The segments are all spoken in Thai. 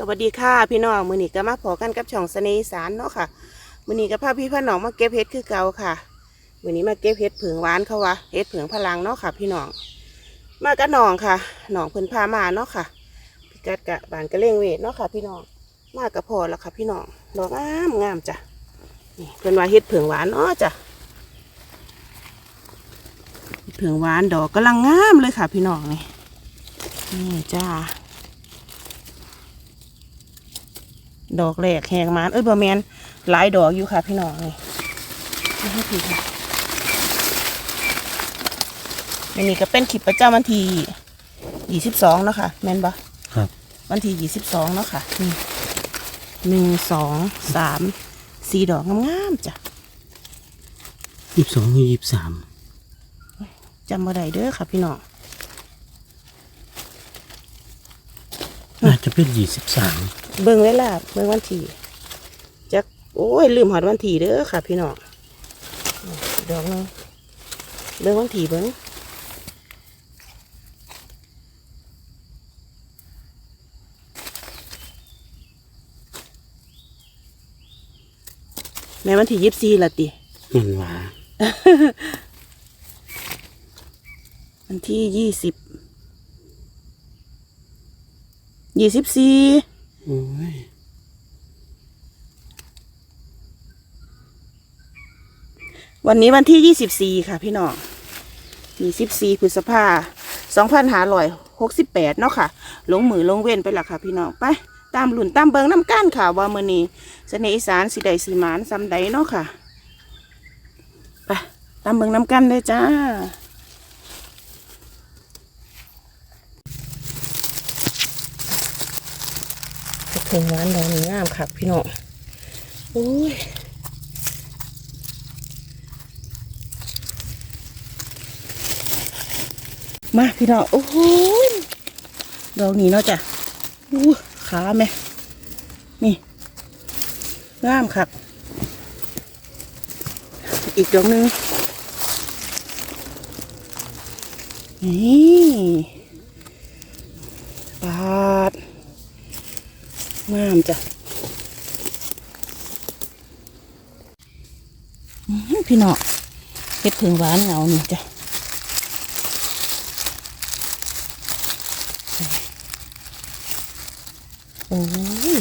สวัสดีค่ะพี่น้องมือนี้ก็มาพอกันกับช่องเสน่ห์อีสารเนาะค่ะมือนี้ก็พาพี่พ่อน้องมาเก็บเห็ดคือเก่าค่ะมือนี้มาเก็บเห็ดเผืองหวานเขาวะเห็ดเผืองพลังเนาะค่ะ พี่น้องมากับน้องค่ะน้องเพิ่นพามาเนาะค่ะพี่กัดกะบานกระเล่งเวทเนาะค่ะ พี่น้องมากับพอแล้วค่ะ พี่น้องดอกงามงามจ้ะนี่เพิ่นว่าเห็ดเผืองหวานเนาะจ้ะเผืองหวานดอกกำลังงามเลยค่ะ พี่น้องนี่นี่จ้า ดอกแรกแหกมานเอ้ยบะแมนหลายดอกอยู่ค่ะ พี่น้องนี่นี่ให้พี่ค่ะอันนี้ก็เป็นคลิปประจำวันที่ยี่สิบสองเนาะค่ะ แมนปะครับ วันที่ยี่สิบสองเนาะค่ะนี่หนึ่งสองสามสี่ดอกงามๆจ้ะยี่สิบสองยี่สิบสามจำมาได้เด้อค่ะ พี่น้องน่าจะเป็นยี่สิบสาม เบิ่งเวลาเบิ่งวันที่จักโอ้ยลืมหอดวันที่เด้อค่ะ พี่น้องดอกหนึงเบิ่งวันที่เบิ่งแม่วันที่ยี่สิบสี่ละติมันหวาวันที่ยี่สิบยี่สิบสี่ โอ้ยวันนี้วันที่ยี่สิบสี่ค่ะพี่น้องยี่สิบสี่พฤษภาสองพันหาร้อยหกสิบแปดเนาะค่ะ ลงมือลงเว้นไปละค่ะพี่น้องไป ตามหลุนตามเบิงน้ำก้านค่ะว่ามือนี้เสน่ห์อีสานสีใดสีหมานซ้ำใดเนาะค่ะ ไป ตามเบิงน้ำกันเลยจ้า งหวานดอกนี้งามค่ะพี่น้องโอ้ยมาพี่น้องโอ้โหยดอกนี้เนาะจ้ะอู้ขาแม่นี่งามครับอีกดอกนึงนี่ปาด งามจ้ะพี่น้องเห็ดผึ่งหวานเหงานี่จ้ะโอ้ย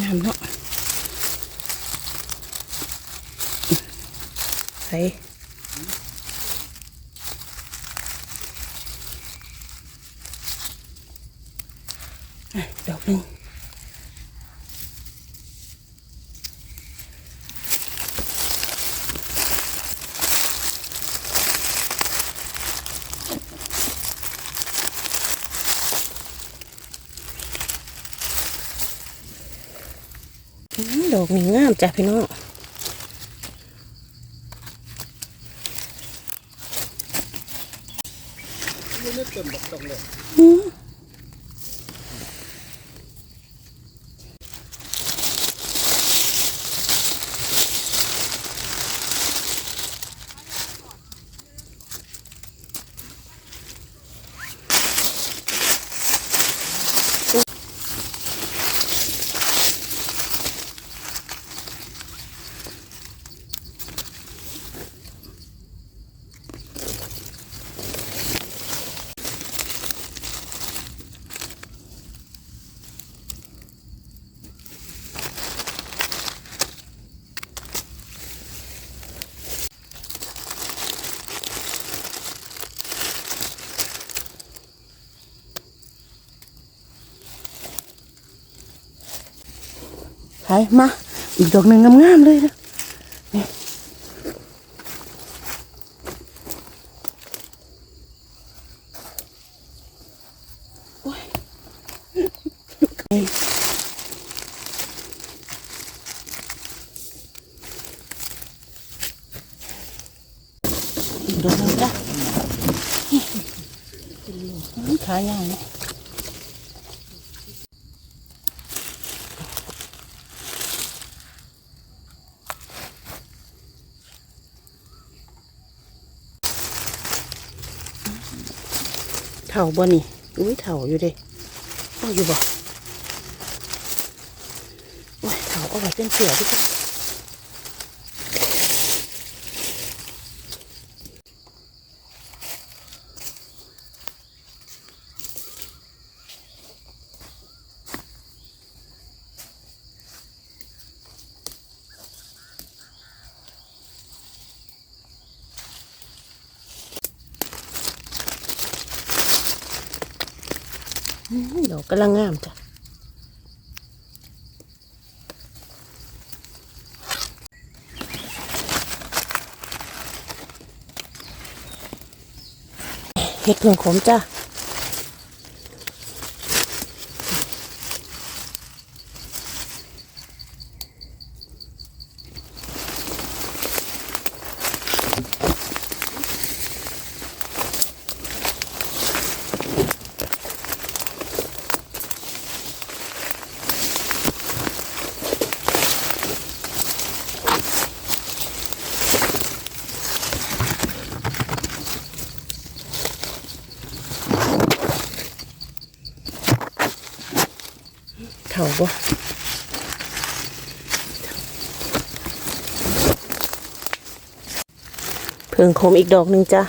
งามเนาะใส่อะดอกหนึ่งอื้อ ดอกนี่งามจ้ะพี่น้องอื มา อีกดอกหนึ่งงามๆเลยนะโอ้ยนี่อีกดอกหนึงจ้ะขายาวเนี่ยาบ่นี่อุ้ยเถ่าอยู่เด้ต้องอยู่บ่โอ้ยเขาเอาไว้เป็นเสือดี ดอกกำลังงามจ้ะเห็ดเผืองขมจ้ะ บ่เพิ่งคมอีกดอกหนึ่งจ้ะ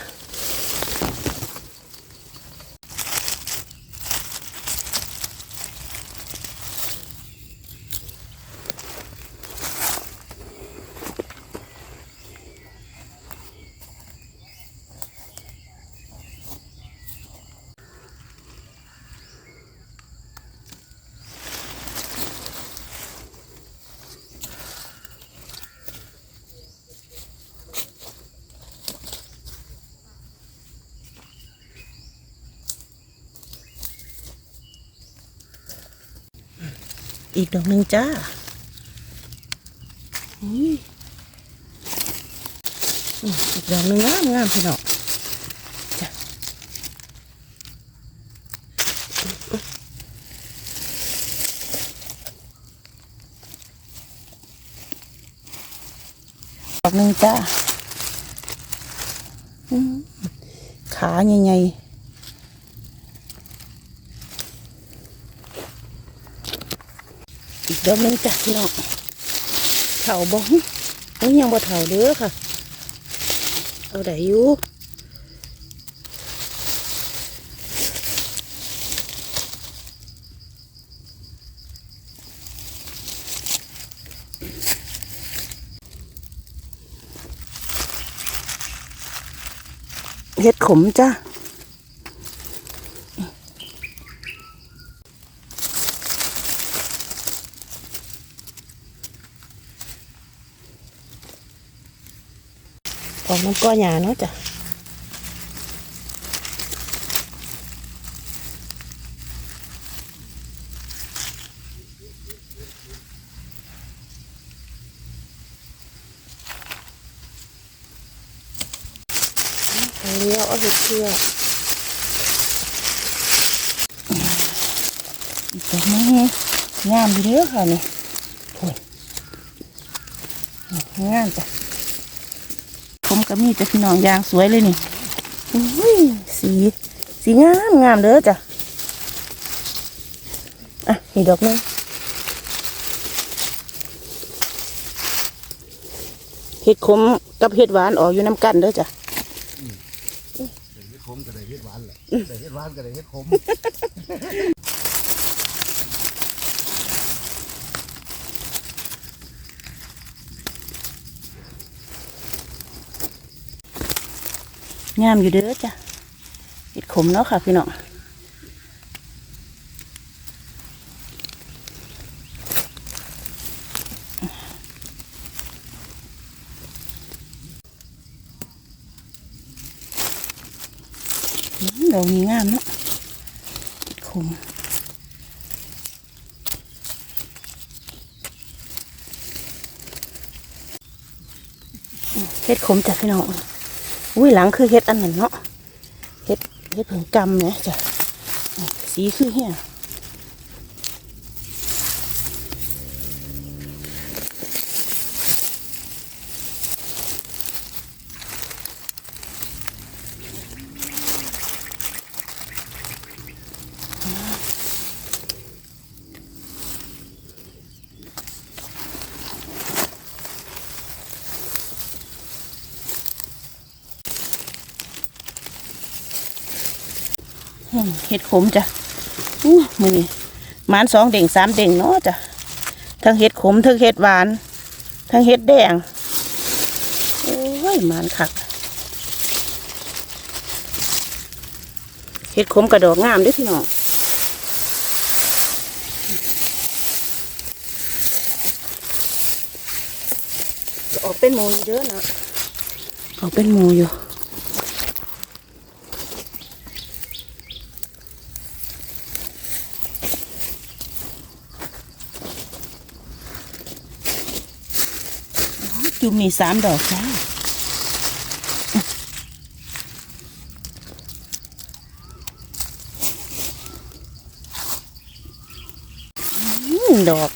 อีกดอกหนึ่งจ้าอุ้ยอีกดอกหนึ่งงามงามพี่น้องจ้ะดอกหนึ่งจ้าขาใหญ่ๆ อีกดอกหนึงจ้ะพี่น้องเถาบ่หึโอ้ยยังบ่เถาเด้อค่ะ เอาได้อยู่เห็ดขมจ้ะ น้ำก้อหยาเนาะจ้ะเอาเลี้ยวเอาเห็ดเชือกอีกดอกนี้งามอยู่เด้อค่ะนี่โอ้ยงามจ้ะ ผมก็มีแต่พี่น้องยางสวยเลยนี่อุ้ยสีสีงามงามเด้อจ้ะอะนี่ดอกหนึงเห็ดขมกับเห็ดหวานออกอยู่น้ำกันเด้อจ้ะเฮ็ดขมก็ได้เฮ็ดหวานแหละได้เฮ็ดหวานก็ได้เฮ็ดขม งามอยู่เด้อจ้ะเห็ดขมเนาะค่ะพี่น้องอืมดอกนี้งามเนาะเห็ดขมอืมเห็ดขมจ้ะพี่น้อง อุ้ยหลังคือเฮ็ดอันนั้นเนาะเฮ็ดเฮ็ดผงกำเนี่ยจ้ะสีคือเฮีย เห็ดขมจ้ะอู้มือนี่หมานสองเด่งสามเด่งเนาะจ้ะทั้งเห็ดขมทั้งเห็ดหวาน ทั้งเห็ดแดง โอ้ยหมานคักเห็ดขมกระดอกงามด้วยพี่น้องออกเป็นหมูอยู่เด้อนะออกเป็นหมูอยู่ จุ่มนี่สามดอกจ้าดอก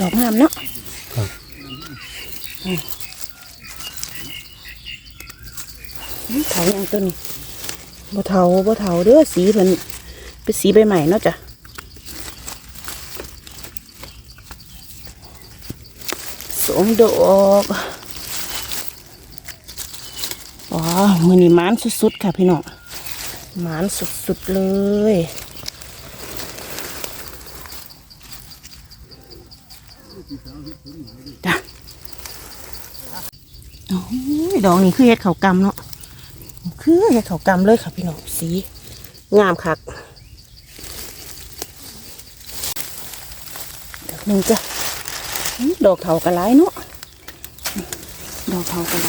ดอกงามเนาะเถาอย่างตัวนี้บ่เถาบ่เถาเด้อสีเพิ่นเป็นสีใบใหม่เนาะจ้ะ สมดอกอ๋อมือนี้มานสุดๆ ค่ะพี่น้องมานสุดๆ เลยจ้ะโอ้ยดอกนี้คือเห็ดเขากำเนาะ คือเห็ดเขากำเลยค่ะพี่น้อง สี งามคักดอกหนึ่งจ้ะ ดอกเถากระไรเนาะดอกเถากระไร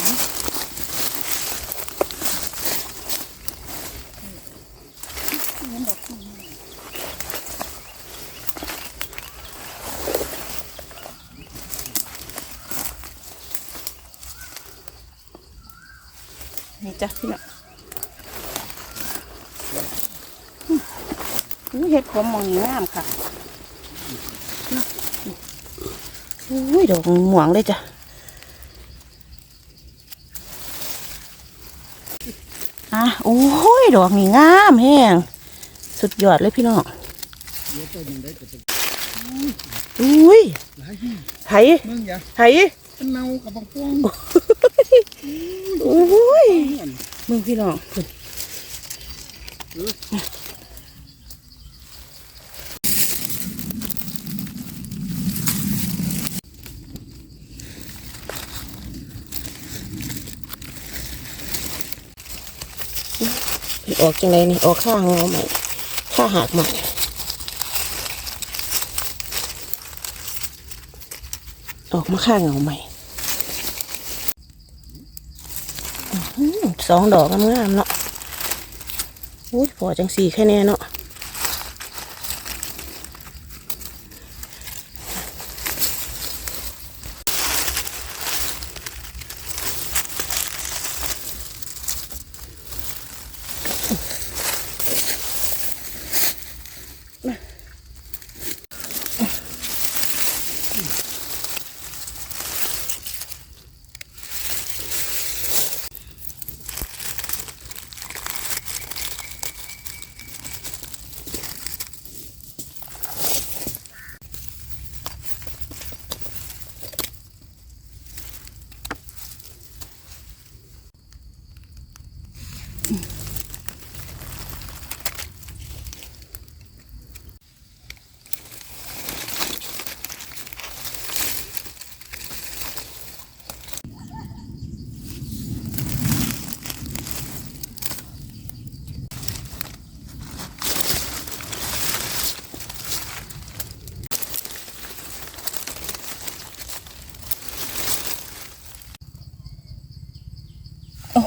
นี่จ้ะพี่น้องอื้อเห็ดขมมองนี่งามค่ะ อุ้ยดอกหม่วงเลยจ้ะอะโอ้ยดอกนี่งามแห้งสุดยอดเลยพี่น้องอุ้ยหลายที่ไถมึงอย่าไถเนเนากับบังพวงโอ้ยมึงพี่น้อง ออกจังไรนี่ออกข้างเงาใหม่ข้าหักใหม่ออกมาข้างเงาใหม่สองดอกงามๆเนาะอุ้ยพอจังสี่แค่นี้เนาะ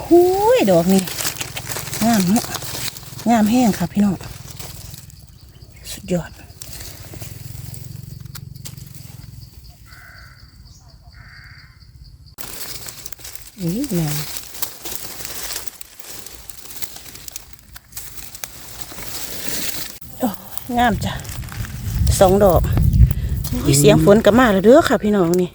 โอ้โหดอกนี่งามเนาะงามแห้งค่ะพี่น้องสุดยอดนี่แม่โอ้งามจ้ะสองดอกเสียงฝนก็มาแล้วเด้อค่ะพี่น้องนี่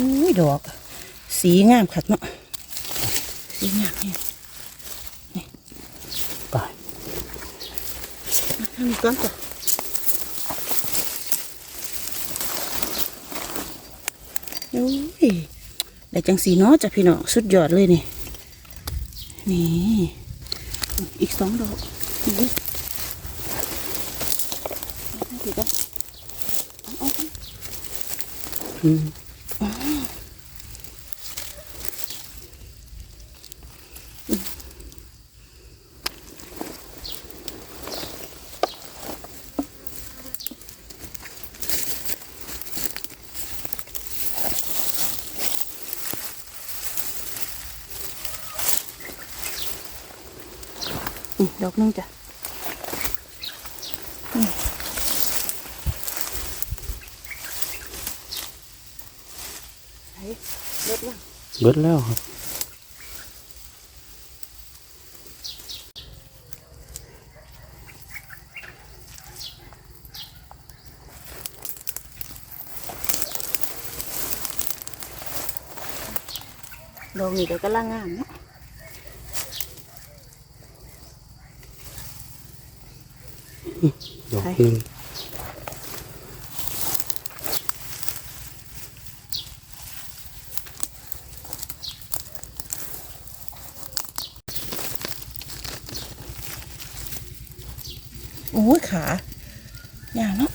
อุ้ยดอก สีงามคักเนาะสีงามเนี่ยไปมาทางนี้ก่อนจ้ะโอ้ยได้จังสีเนาะจ้ะพี่น้องสุดยอดเลยนี่ นี่ อีกสองดอกนี่มาทางนี้ก่อนเอาเอาเอาอืม อืมดอกหนึงจ้ะอืมไหนเล็ดยังเบิดแล้วครับดอกนี้ก็กำลังงามเนาะ ดอกหนึ่ง โอ้ยขาอย่างเนาะ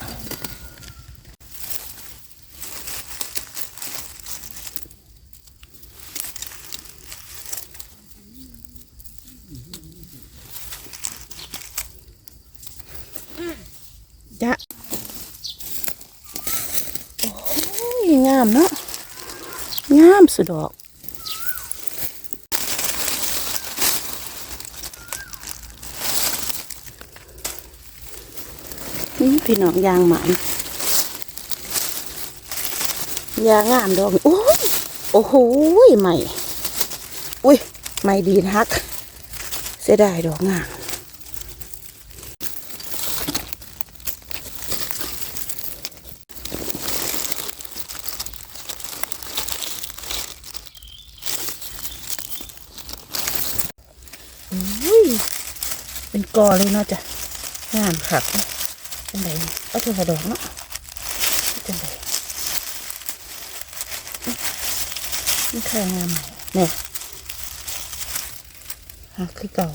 จะโอ้ยงามเนาะงามสุดดอกนี่พี่น้องยางหมันยางงามดอกโอ้ยโอ้โหใหม่ อุ้ยใหม่ดีนัก เสียดายดอกงาม เป็นกอเลยเนาะจ้ะงามคักจังไดก็เธอกระดอกเนาะจังไดนี่แค่งามเนี่ยฮะคือเก่า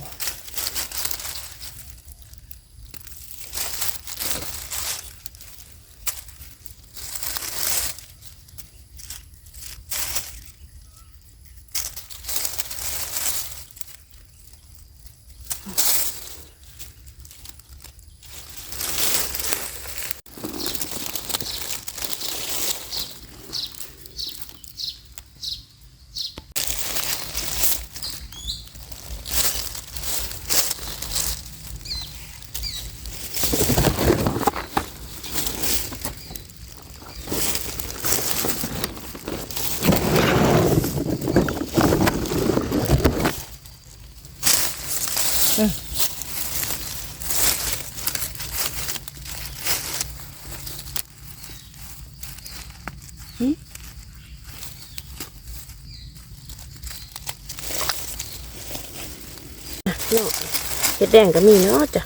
แดงก็มีเนาะจ้ะ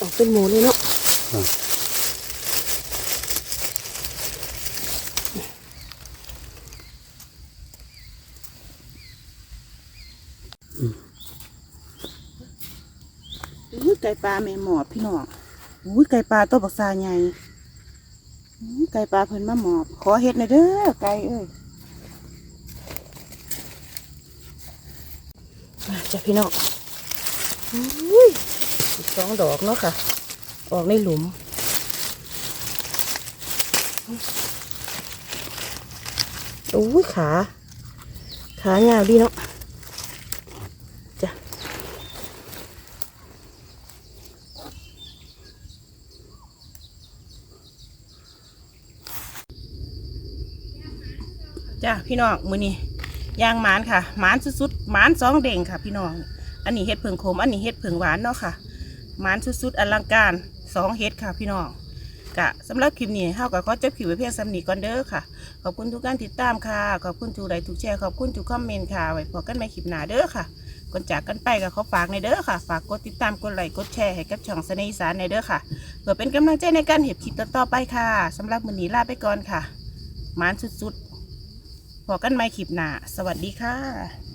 ออกเป็นหมูเลยเนาะ อุ้ยไก่ ปลาแม่หมอบพี่น้องอุ้ยไก่ปลาตัวบักซาใหญ่ไก่ปลาเพิ่นมาหมอบ ขอเฮ็ดหน่อยเด้อไก่เอ้ยมาจ้ะพี่น้องอุ้ยสองดอกเนาะค่ะ ออกในหลุมอุ้ยขา ขายาวดีเนาะ จ้าพี่น้องมือนี้ยางหมานค่ะหมานสุดๆหมานสองเด่งค่ะ พี่น้อง อันนี้เห็ดเผิงขมอันนี้เห็ดเผิงหวานเนาะค่ะหมานสุดๆอลังการสองเห็ดค่ะ พี่น้องกะสำหรับคลิปนี้เฮากับขอจบคลิปไว้เพียงสำนีก่อนเด้อค่ะ ขอบคุณทุกการติดตามค่ะ ขอบคุณทุกไลค์ทุกแชร์ ขอบคุณทุกคอมเมนต์ค่ะ ไว้พบกันใหม่คลิปหน้าเด้อค่ะก่อนจากกันไปก็ขอฝากในเด้อค่ะ ฝากกดติดตาม กดไลค์ กดแชร์ให้กับช่องเสน่ห์สานในเด้อค่ะ เพื่อเป็นกำลังใจในการเห็บคลิปต่อๆไปค่ะสำหรับมื้อนี้ลาไปก่อนค่ะ หมานสุดๆ พบกันใหม่คลิปหน้า สวัสดีค่ะ